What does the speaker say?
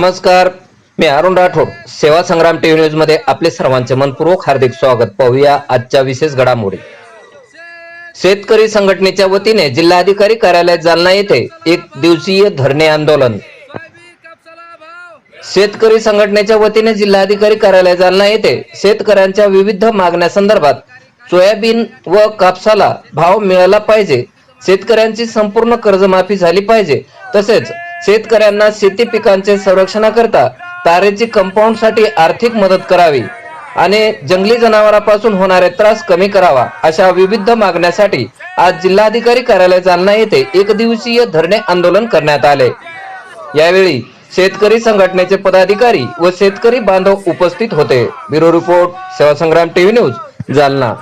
नमस्कार. मी अरुण राठोड. सेवा संग्राम टीव्ही न्यूजमध्ये आपले सर्वांचे मनपूर्वक हार्दिक स्वागत. पाहूया आजच्या विशेष घडामोडी. शेतकरी संघटनेच्या वतीने जिल्हाधिकारी कार्यालय जालना येथे एक दिवसीय धरणे आंदोलन. शेतकरी संघटनेच्या वतीने जिल्हाधिकारी कार्यालय जालना येथे शेतकऱ्यांच्या विविध मागण्यासंदर्भात सोयाबीन व कापसाला भाव मिळाला पाहिजे. शेतकऱ्यांची संपूर्ण कर्जमाफी झाली पाहिजे. तसेच शेतकऱ्यांना शेती पिकांचे संरक्षणाकरता तारेची कंपाऊंडसाठी आर्थिक मदत करावी आणि जंगली जनावरांपासून होणारे त्रास कमी करावा अशा विविध मागण्यासाठी आज जिल्हाधिकारी कार्यालय जालना येथे एक दिवसीय धरणे आंदोलन करण्यात आले. यावेळी शेतकरी संघटनेचे पदाधिकारी व शेतकरी बांधव उपस्थित होते. ब्युरो रिपोर्ट सेवा संग्राम टीव्ही न्यूज जालना.